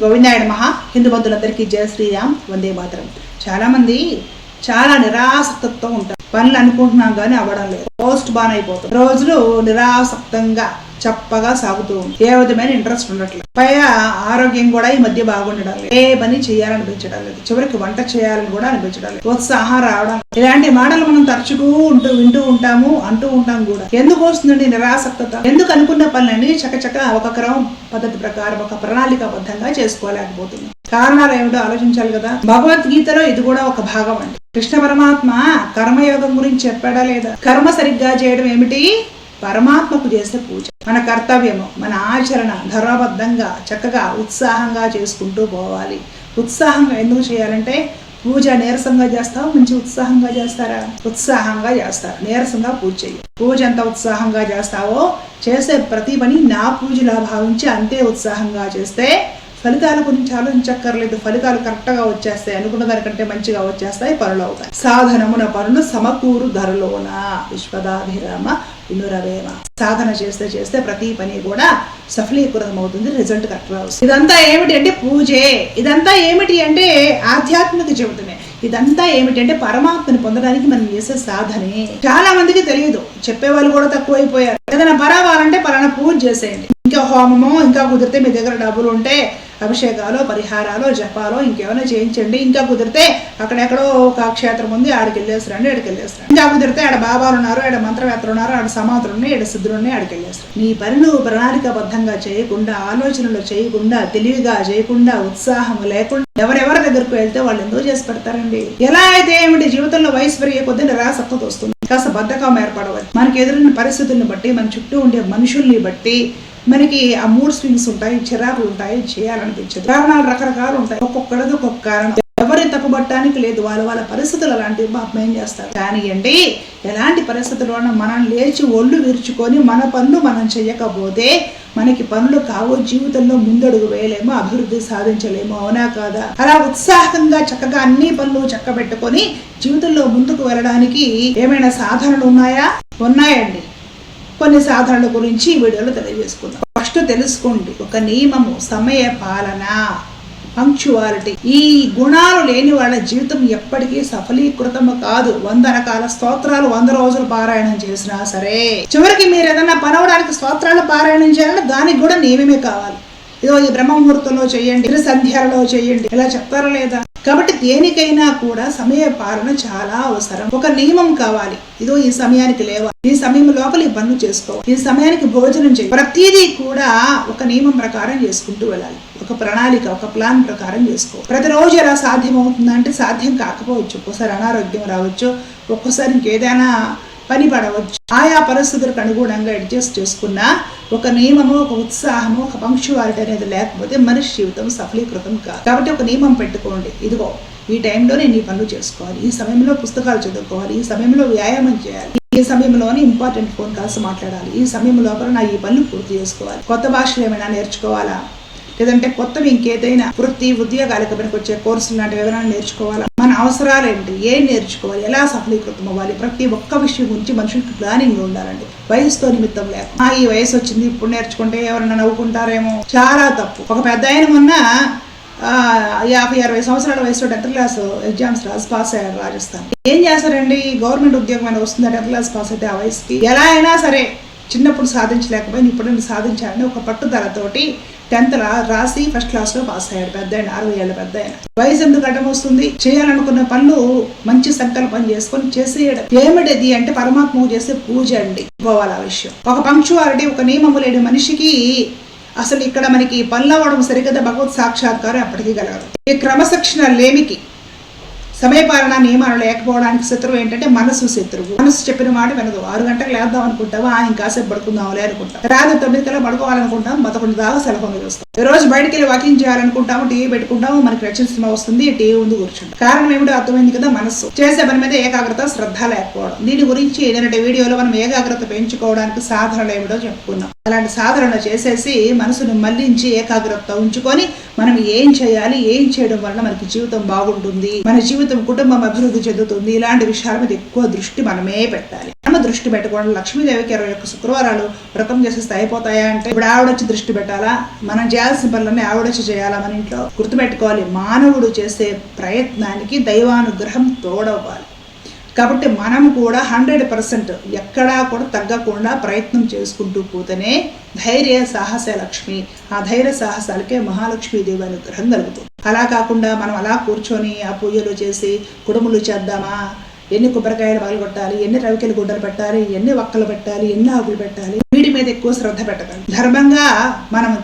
గోవిందాయుడు మహా హిందూ బంధువులందరికీ జయ శ్రీరామ్. వందే మాతరం. చాలా మంది చాలా నిరాసక్తతో ఉంటారు. పనులు అనుకుంటున్నాం కానీ అవ్వడం లేదు. పోస్ట్ బాన్ అయిపోతుంది రోజులు నిరాసక్తంగా చప్పగా సాగుతూ ఉంది. ఏ విధమైన ఇంట్రెస్ట్ ఉండట్లేదు. పైగా ఆరోగ్యం కూడా ఈ మధ్య బాగుండడం లేదు. ఏ పని చేయాలనిపించడం లేదు. చివరికి వంట చేయాలని కూడా అనిపించడం లేదు. ఉత్సాహం రావడం ఇలాంటి మాటలు మనం తరచుకు ఉంటూ వింటూ ఉంటాము అంటూ ఉంటాం కూడా. ఎందుకు వస్తుందండి నిరాసక్తత? ఎందుకు అనుకున్న పనులన్నీ చకచక ఒక క్రమం పద్ధతి ప్రకారం ఒక ప్రణాళికాబద్ధంగా చేసుకోలేకపోతుంది కారణాలు ఏమిటో ఆలోచించాలి కదా. భగవద్గీతలో ఇది కూడా ఒక భాగం అండి. కృష్ణ పరమాత్మ కర్మయోగం గురించి చెప్పాడా లేదా? కర్మ సరిగ్గా చేయడం ఏమిటి? పరమాత్మకు చేసే పూజ. మన కర్తవ్యము మన ఆచరణ ధర్మబద్ధంగా చక్కగా ఉత్సాహంగా చేసుకుంటూ పోవాలి. ఉత్సాహంగా ఎందుకు చేయాలంటే పూజ నీరసంగా చేస్తావు? మంచి ఉత్సాహంగా చేస్తారా? ఉత్సాహంగా చేస్తారు. నీరసంగా పూజ చెయ్యి. పూజ ఎంత ఉత్సాహంగా చేస్తావో చేసే ప్రతి పని నా పూజలా భావించి అంతే ఉత్సాహంగా చేస్తే ఫలితాల గురించి ఆలోచించక్కర్లేదు. ఫలితాలు కరెక్ట్గా వచ్చేస్తాయి. అనుకున్న దానికంటే మంచిగా వచ్చేస్తాయి. పనులు అవుతాయి. సాధనమున పనులు సమకూరు ధరలోన. విశ్వదాభిరామ వినురవేమ. సాధన చేస్తే చేస్తే ప్రతి పని కూడా సఫలీకృతం అవుతుంది రిజల్ట్ కరెక్ట్గా వస్తుంది. ఇదంతా ఏమిటి అంటే పూజే. ఇదంతా ఏమిటి అంటే ఆధ్యాత్మిక జీవితమే ఇదంతా ఏమిటి అంటే పరమాత్మని పొందడానికి మనం చేసే సాధనే. చాలా మందికి తెలియదు. చెప్పేవాళ్ళు కూడా తక్కువైపోయారు. ఏదైనా పరావాలంటే పలానా పూజ చేసేయండి. ఇంకా హోమమో ఇంకా కుదిరితే మీ దగ్గర డబ్బులు ఉంటే అభిషేకాలు పరిహారాలు జపాలో ఇంకేమైనా చేయించండి. ఇంకా కుదిరితే అక్కడెక్కడో ఒక క్షేత్రం ఉంది ఆడికి వెళ్ళేసిరండి ఆడికి వెళ్ళేసిరండి ఇంకా కుదిరితే ఆడ బాబాలు ఉన్నారు ఆడ మంత్రవేత్తలు ఉన్నారు ఆడ సమాధులు ఉన్నాయి ఆడ సిద్ధులు ఉన్నాయి ఆడికి వెళ్ళేస్తారు నీ పని నువ్వు చేయకుండా ఆలోచనలు చేయకుండా తెలివిగా చేయకుండా ఉత్సాహం లేకుండా ఎవరెవరి దగ్గరకు వెళ్తే వాళ్ళు ఎందుకు చేసి పెడతారండి. ఎలా అయితే ఏమిటి జీవితంలో వయసు పెరిగే కొద్దీ నిరాసక్తత వస్తుంది. కాస్త బద్ధకం ఏర్పడవచ్చు మనకి ఎదురైన పరిస్థితుల్ని బట్టి మన చుట్టూ ఉండే మనుషుల్ని బట్టి మనకి ఆ మూడ్ స్వింగ్స్ ఉంటాయి చిరాకులు ఉంటాయి చేయాలని అనిపించదు కారణాలు రకరకాలు ఉంటాయి. ఒక్కొక్కడికి ఒక్కొక్క కారణం. ఎవరిని తప్పుబట్టడానికి లేదు. వాళ్ళ వాళ్ళ పరిస్థితులు అలాంటివి పాపం ఏం చేస్తారు? కానివ్వండి ఎలాంటి పరిస్థితుల్లోనూ మనం లేచి ఒళ్ళు విరుచుకొని మన పనులు మనం చేయకపోతే మనకి పనులు కావు జీవితంలో ముందడుగు వేయలేమో అభివృద్ధి సాధించలేమో అవునా కాదా? అలా ఉత్సాహంగా చక్కగా అన్ని పనులు చక్కబెట్టుకొని జీవితంలో ముందుకు వెళ్ళడానికి ఏమైనా సాధనలు ఉన్నాయా? ఉన్నాయండి. కొన్ని సాధనల గురించి ఈ వీడియోలో తెలియజేసుకుందాం. ఫస్ట్ తెలుసుకోండి ఒక నియమము సమయ పాలన పంక్చువాలిటీ ఈ గుణాలు లేని వాళ్ళ జీవితం ఎప్పటికీ సఫలీకృతము కాదు. వంద రకాల స్తోత్రాలు వంద రోజులు పారాయణం చేసినా సరే. చివరికి మీరు ఏదైనా పనవడానికి స్తోత్రాలు పారాయణం చేయాలంటే దానికి కూడా నియమమే కావాలి. ఇదో ఈ బ్రహ్మ ముహూర్తంలో చేయండి ఇరు సంధ్యాలలో చేయండి. ఇలా చెప్తారా లేదా? కాబట్టి దేనికైనా కూడా సమయ పాలన చాలా అవసరం. ఒక నియమం కావాలి. ఇదో ఈ సమయానికి లేవాలి. ఈ సమయం లోపల ఈ పనులు చేసుకోవాలి. ఈ సమయానికి భోజనం చేయాలి. ప్రతిదీ కూడా ఒక నియమం ప్రకారం చేసుకుంటూ వెళ్ళాలి. ఒక ప్రణాళిక ఒక ప్లాన్ ప్రకారం చేసుకోవాలి. ప్రతిరోజు ఎలా సాధ్యం అవుతుందంటే సాధ్యం కాకపోవచ్చు. ఒక్కోసారి అనారోగ్యం రావచ్చు. ఒక్కోసారి ఇంకేదైనా పని పడవచ్చు ఆయా పరిస్థితులకు అనుగుణంగా అడ్జస్ట్ చేసుకున్న ఒక నియమము ఒక ఉత్సాహము ఒక పంక్చువాలిటీ అనేది లేకపోతే మనిషి జీవితం సఫలీకృతం కాదు. కాబట్టి ఒక నియమం పెట్టుకోండి. ఇదిగో ఈ టైంలో నేను ఈ పనులు చేసుకోవాలి. ఈ సమయంలో పుస్తకాలు చదువుకోవాలి. ఈ సమయంలో వ్యాయామం చేయాలి. ఈ సమయంలోనే ఇంపార్టెంట్ ఫోన్ కాల్స్ మాట్లాడాలి. ఈ సమయం లోపల నా ఈ పనులు పూర్తి చేసుకోవాలి. కొత్త భాషలు ఏమైనా నేర్చుకోవాలా? లేదంటే కొత్తవి ఇంకేదైనా వృత్తి ఉద్యోగాలకు పనికి వచ్చే కోర్సులు లాంటివి ఏమైనా నేర్చుకోవాలా? మన అవసరాలు ఏంటి? ఏం నేర్చుకోవాలి? ఎలా సఫలీకృతం అవ్వాలి? ప్రతి ఒక్క విషయం గురించి మనుషులకి ప్లానింగ్ ఉండాలండి. వయసుతో నిమిత్తం లేకుండా ఈ వయసు వచ్చింది ఇప్పుడు నేర్చుకుంటే ఎవరన్నా నవ్వుకుంటారేమో. చాలా తప్పు. ఒక పెద్ద ఆయన మొన్న యాభై అరవై సంవత్సరాల వయసులో టెన్త్ క్లాస్ ఎగ్జామ్స్ రాసి పాస్ అయ్యారు రాజస్థాన్. ఏం చేస్తారండి? గవర్నమెంట్ ఉద్యోగం అని వస్తుంది టెన్త్ క్లాస్ పాస్ అయితే ఆ వయసుకి? ఎలా అయినా సరే చిన్నప్పుడు సాధించలేకపోయినా ఇప్పుడు నేను సాధించాలని ఒక పట్టుదలతోటి టెన్త్ రా రాసి ఫస్ట్ క్లాస్లో పాస్ అయ్యాడు. పెద్ద ఆయన అరవై ఏళ్ళ పెద్ద ఆయన. వయసు ఎందుకు అడ్డం వస్తుంది? చేయాలనుకున్న పనులు మంచి సంకల్పం చేసుకొని చేసేయడం. ఏమిటది అంటే పరమాత్మకు చేసే పూజ అండి. పోవాలి ఆ విషయం. ఒక పంక్చువాలిటీ ఒక నియమము లేని మనిషికి అసలు ఇక్కడ మనకి పనులు అవ్వడం సరిగ్గా భగవత్ సాక్షాత్కారం ఎప్పటికీ కలగదు. ఈ క్రమశిక్షణ లేమికి. సమయపాలన నియమాలు లేకపోవడానికి శత్రువు ఏంటంటే మనసు శత్రువు. మనసు చెప్పిన మాట వినదు. ఆరు గంటలకు లేద్దాం అనుకుంటావా? ఇంకాసేపు పడుకుందాంలే అనుకుంటాం. రాత్రి తొమ్మిది కల్లా పడుకోవాలనుకుంటాం. పదకొండు దాకా సెలవు చూస్తాం. రోజు బయటికి వెళ్ళి వాకింగ్ చేయాలనుకుంటాము టీవీ పెట్టుకుంటాము మనకి రక్షణ సినిమా వస్తుంది టీవీ ముందు కూర్చుంటాం. కారణం ఏమిటో అర్థమైంది కదా మనసు చేసే పని మీద ఏకాగ్రత శ్రద్ధ లేకపోవడం. దీని గురించి నిన్నటి వీడియోలో మనం ఏకాగ్రత పెంచుకోవడానికి సాధనలు ఏమిటో చెప్పుకున్నాం అలాంటి సాధనలు చేసేసి మనసును మళ్ళించి ఏకాగ్రత ఉంచుకొని మనం ఏం చేయాలి ఏం చేయడం వలన మనకి జీవితం బాగుంటుంది మన జీవితం కుటుంబం అభివృద్ధి చెందుతుంది ఇలాంటి విషయాల మీద ఎక్కువ దృష్టి మనమే పెట్టాలి. అమ్మ దృష్టి పెట్టుకోండి లక్ష్మీదేవికి ఇరవై ఒక్క శుక్రవారాలు వ్రతం చేసేస్తే అయిపోతాయా అంటే ఇప్పుడు ఆవిడొచ్చి దృష్టి పెట్టాలా? మనం చేయాల్సిన పనులన్నీ ఆవిడొచ్చి చేయాలా మన ఇంట్లో? గుర్తుపెట్టుకోవాలి మానవుడు చేసే ప్రయత్నానికి దైవానుగ్రహం తోడవ్వాలి. కాబట్టి మనం కూడా హండ్రెడ్ పర్సెంట్ ఎక్కడా కూడా తగ్గకుండా ప్రయత్నం చేసుకుంటూ పోతేనే ధైర్య సాహస లక్ష్మి. ఆ ధైర్య సాహసాలకే మహాలక్ష్మీదేవి అనుగ్రహం కలుగుతుంది. అలా కాకుండా మనం అలా కూర్చొని ఆ పూజలు చేసి కుడుములు చేద్దామా? ఎన్ని కొబ్బరికాయలు పగలగొట్టాలి ఎన్ని రవికెలు గుడ్డలు పెట్టాలి ఎన్ని వక్కలు పెట్టాలి ఎన్ని ఆకులు పెట్టాలి వీడి మీద ఎక్కువ శ్రద్ధ పెట్టాలి ధర్మంగా మనం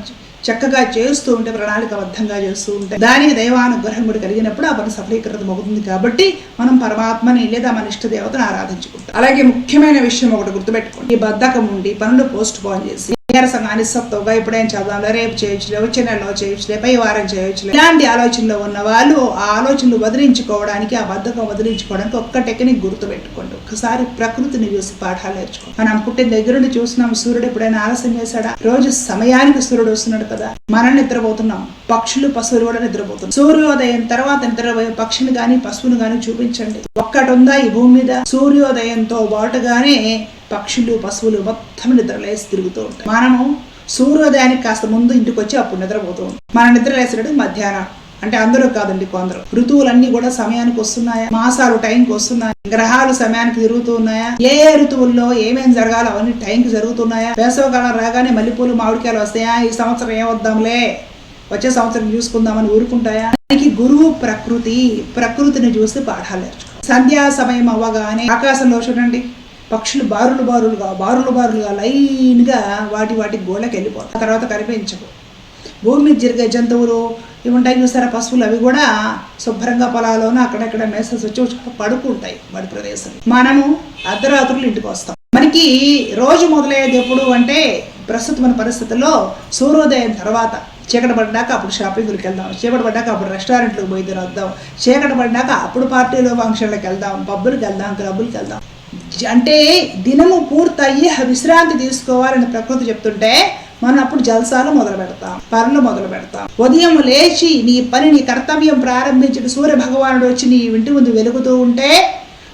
చక్కగా చేస్తూ ఉంటే ప్రణాళికబద్ధంగా చేస్తూ ఉంటే దానికి దైవానుగ్రహం కూడా కలిగినప్పుడు ఆ పని సఫలీకృతం అవుతుంది కాబట్టి మనం పరమాత్మని లేదా మన ఇష్ట దేవతను ఆరాధించుకుంటాం. అలాగే ముఖ్యమైన విషయం ఒకటి గుర్తుపెట్టుకోండి. ఈ బద్ధకం ఉండి పనులు పోస్ట్ పోన్ చేసి నీరసంగా అనిశ్చత్తుగా ఇప్పుడేం చదవాలి రేపు చేయొచ్చులే వచ్చే నెలలో చేయొచ్చులే పై వారం చేయొచ్చులే ఇలాంటి ఆలోచనలో ఉన్న వాళ్ళు ఆ ఆలోచనలు వదిలించుకోవడానికి ఆ బద్ధకం వదిలించుకోవడానికి ఒక్క టెక్నిక్ గుర్తుపెట్టుకోండి ఒకసారి ప్రకృతిని చూసి పాఠాలు నేర్చుకో మనం పుట్టిన దగ్గర నుండి చూసినాం సూర్యుడు ఎప్పుడైనా ఆలస్యం చేశాడా రోజు సమయానికి సూర్యుడు వస్తున్నాడు కదా మనం నిద్రపోతున్నాం పక్షులు పశువులు కూడా నిద్రపోతున్నాం. సూర్యోదయం తర్వాత నిద్రపోయే పక్షిని గాని పశువుని కానీ చూపించండి. ఒక్కటి ఉందా ఈ భూమి మీద? సూర్యోదయంతో బాటుగానే పక్షులు పశువులు మొత్తం నిద్రలేసి తిరుగుతూ ఉంటాయి. మనము సూర్యోదయానికి కాస్త ముందు ఇంటికి వచ్చి అప్పుడు నిద్రపోతూ ఉంటాం. మన నిద్ర లేసేటప్పుడు మధ్యాహ్నం. అంటే అందరూ కాదండి కొందరు. ఋతువులన్నీ కూడా సమయానికి వస్తున్నాయా? మాసాలు టైంకి వస్తున్నాయా? గ్రహాలు సమయానికి తిరుగుతున్నాయా ఏ ఏ ఋతువుల్లో ఏమేమి జరగాలో అవన్నీ టైంకి జరుగుతున్నాయా? వేసవకాలం రాగానే మల్లెపూలు మామిడికాయలు వస్తాయా? ఈ సంవత్సరం ఏమొద్దాంలే? వచ్చే సంవత్సరం చూసుకుందామని ఊరుకుంటాయా? దానికి గురువు ప్రకృతి ప్రకృతిని చూసి పాఠాలు నేర్చుకో. సంధ్యా సమయం అవ్వగానే ఆకాశంలో చూడండి. పక్షులు బారులు బారులుగా బారులు బారులుగా లైన్గా వాటి వాటి గోళ్ళకి వెళ్ళిపోతాయి. తర్వాత కనిపించవు భూమి మీద జరిగే జంతువులు ఇవి ఉంటాయి చూసారా పశువులు అవి కూడా శుభ్రంగా పొలాల్లోనూ అక్కడక్కడ మేసేసి వచ్చి పడుకుంటాయి వాడి ప్రదేశం. మనము అర్ధరాత్రులు ఇంటికి వస్తాం. మనకి రోజు మొదలయ్యేది ఎప్పుడు అంటే ప్రస్తుతం మన పరిస్థితుల్లో సూర్యోదయం తర్వాత చీకటి పడ్డాక అప్పుడు షాపింగ్లకు వెళ్దాం. చీకటి పడ్డాక అప్పుడు రెస్టారెంట్లకు పోయి తిరగద్దాం చీకటి పడ్డాక అప్పుడు పార్టీలు ఫంక్షన్లకు వెళ్దాం. పబ్బులకు వెళ్దాం క్లబ్బులకు వెళ్దాం. అంటే దినము పూర్తయ్యి విశ్రాంతి తీసుకోవాలని ప్రకృతి చెప్తుంటే మనం అప్పుడు జల్సాలు మొదలు పెడతాం పనులు మొదలు పెడతాం. ఉదయం లేచి నీ పని నీ కర్తవ్యం ప్రారంభించిన సూర్య భగవానుడు వచ్చి నీ ఇంటి ముందు వెలుగుతూ ఉంటే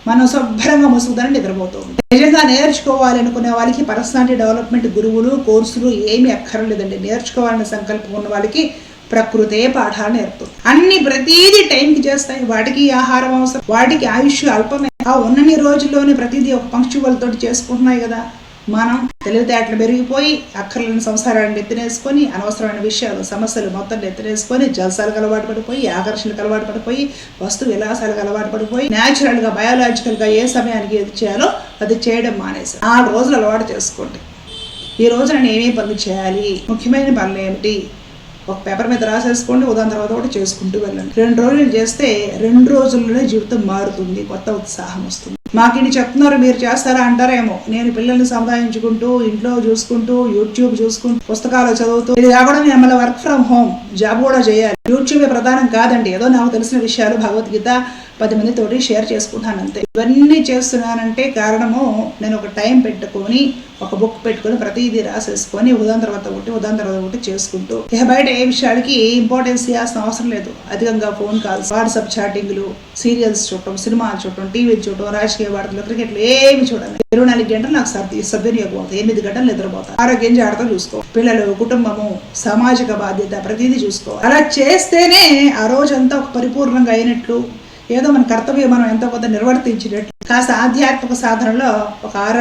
మనం శుభ్రంగా ముసుగుదని నిద్రపోతూ ఉంటాం. నిజంగా నేర్చుకోవాలి అనుకునే వాళ్ళకి పర్సనాలిటీ డెవలప్మెంట్ గురువులు కోర్సులు ఏమీ అక్కర్లేదండి. నేర్చుకోవాలనే సంకల్పం ఉన్న వాళ్ళకి ప్రకృతే పాఠాలు నేర్పుతుంది అన్ని ప్రతిదీ టైంకి చేస్తాయి. వాటికి ఆహారం అవసరం వాటికి ఆయుష్ అల్పమే. ఆ ఉన్నన్ని రోజుల్లోనే ప్రతిదీ ఒక పంక్చువల్తో చేసుకుంటున్నాయి కదా. మనం తెలివితేటలు పెరిగిపోయి అక్కర్లేని సంసారాన్ని ఎత్తినేసుకొని అనవసరమైన విషయాలు సమస్యలు మొత్తం ఎత్తినేసుకొని జలసాలకు అలవాటు పడిపోయి ఆకర్షణలకు అలవాటు పడిపోయి వస్తు విలాసాలకు అలవాటు పడిపోయి న్యాచురల్గా బయాలజికల్గా ఏ సమయానికి ఏది చేయాలో అది చేయడం మానేసి నాలుగు రోజులు అలవాటు చేసుకోండి. ఈ రోజు నేను ఏమేమి పనులు చేయాలి? ముఖ్యమైన పనులు ఏమిటి? ఒక పేపర్ మీద రాసేసుకోండి ఉదాహరణ తర్వాత కూడా చేసుకుంటూ వెళ్ళండి. రెండు రోజులు చేస్తే రెండు రోజుల్లోనే జీవితం మారుతుంది కొత్త ఉత్సాహం వస్తుంది. మాకు ఇన్ని చెప్తున్నారు మీరు చేస్తారా అంటారేమో. నేను పిల్లల్ని సంపాదించుకుంటూ ఇంట్లో చూసుకుంటూ యూట్యూబ్ చూసుకుంటూ పుస్తకాలు చదువుతూ ఇది కాకుండా మళ్ళీ వర్క్ ఫ్రమ్ హోమ్ జాబ్ కూడా చేయాలి. యూట్యూబే ప్రధానం కాదండి. ఏదో నాకు తెలిసిన విషయాలు భగవద్గీత పది మందితోటి షేర్ చేసుకుంటాను అంతే. ఇవన్నీ చేస్తున్నానంటే కారణము నేను ఒక టైం పెట్టుకొని ఒక బుక్ పెట్టుకొని ప్రతిదీ రాసేసుకొని ఉదాహరణ తర్వాత ఒకటి ఉదాహరణ తర్వాత ఒకటి చేసుకుంటూ ఇక బయట ఏ విషయాలకి ఇంపార్టెన్స్ ఇవ్వాల్సిన అవసరం లేదు. అధికంగా ఫోన్ కాల్స్ వాట్సాప్ చాటింగ్లు సీరియల్స్ చూడటం సినిమాలు చూడటం టీవీలు చూడటం రాజకీయ వార్తలు క్రికెట్లు ఏమి చూడండి ఇరవై నాలుగు గంటలు నాకు సర్ది సద్వినియోగం అవుతాయి ఎనిమిది గంటలు నిద్రపోతాను ఆరోగ్యం జాగ్రత్త చూసుకో. పిల్లలు కుటుంబము సామాజిక బాధ్యత ప్రతిదీ చూసుకో. అలా చేస్తేనే ఆ రోజంతా ఒక పరిపూర్ణంగా అయినట్లు ఏదో మన కర్తవ్యం మనం ఎంతో కొంత నిర్వర్తించినట్లు కాస్త ఆధ్యాత్మిక సాధనలో ఒక ఆరు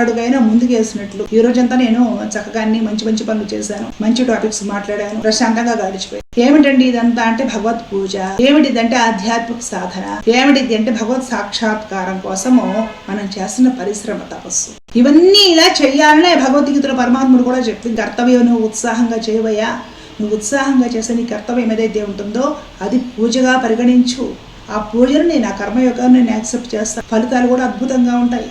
ముందుకేసినట్లు. ఈ రోజంతా నేను చక్కగా అన్ని మంచి మంచి పనులు చేశాను. మంచి టాపిక్స్ మాట్లాడాను. ప్రశాంతంగా గడిచిపోయాను. ఏమిటండి ఇదంతా అంటే భగవత్ పూజ? ఏమిటిదంటే ఆధ్యాత్మిక సాధన? ఏమిటిది అంటే భగవత్ సాక్షాత్కారం కోసము మనం చేస్తున్న పరిశ్రమ తపస్సు? ఇవన్నీ ఇలా చేయాలనే భగవద్గీతలో పరమాత్ముడు కూడా చెప్పింది కర్తవ్యం నువ్వు ఉత్సాహంగా చేయవయ్యా. నువ్వు ఉత్సాహంగా చేసే నీ కర్తవ్యం ఏదైతే ఉంటుందో అది పూజగా పరిగణించు. ఆ పూజను నేను ఆ కర్మయోగాన్ని నేను యాక్సెప్ట్ చేస్తాను ఫలితాలు కూడా అద్భుతంగా ఉంటాయి.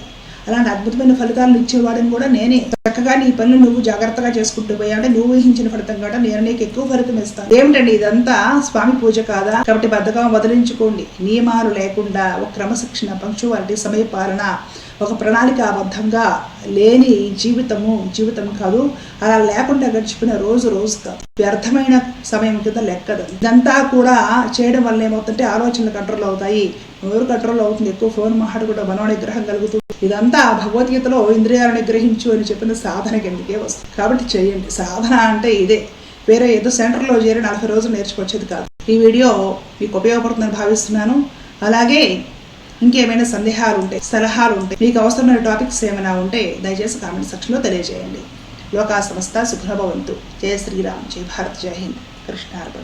అలాంటి అద్భుతమైన ఫలితాలను ఇచ్చేవాడిని కూడా నేనే. చక్కగా నీ పనులు నువ్వు జాగ్రత్తగా చేసుకుంటూ పోయా అంటే నువ్వు ఊహించిన ఫలితం కూడా నేను నీకు ఎక్కువ ఫలితం ఇస్తాను. ఏమిటండి ఇదంతా? స్వామి పూజ కాదా? కాబట్టి బద్ధకం వదిలించుకోండి. నియమాలు లేకుండా ఒక క్రమశిక్షణ పంక్చువాలిటీ సమయ పాలన ఒక ప్రణాళికాబద్ధంగా లేని జీవితము జీవితం కాదు. అలా లేకుండా గడిచిపోయిన రోజు రోజు కాదు వ్యర్థమైన సమయం కింద లెక్కదు. ఇదంతా కూడా చేయడం వల్ల ఏమవుతుంటే ఆలోచనలు కంట్రోల్ అవుతాయి. ఎవరు కంట్రోల్ అవుతుంది? ఎక్కువ ఫోన్ మాట్లాడు కూడా మనో నిగ్రహం కలుగుతుంది ఇదంతా భగవద్గీతలో ఇంద్రియాలను నిగ్రహించు అని చెప్పిన సాధన కిందకే వస్తుంది. కాబట్టి చేయండి. సాధన అంటే ఇదే. వేరే ఏదో సెంటర్లో చేరి నలభై రోజులు నేర్చుకొచ్చేది కాదు. ఈ వీడియో మీకు ఉపయోగపడుతుందని భావిస్తున్నాను. అలాగే ఇంకేమైనా సందేహాలు ఉంటే సలహాలు ఉంటే మీకు అవసరమైన టాపిక్స్ ఏమైనా ఉంటే దయచేసి కామెంట్ సెక్షన్లో తెలియజేయండి. లోకా సంస్థ సుఖభవంతు జయ శ్రీరామ్. జై భారత్. జై హింద్. కృష్ణార్పణ.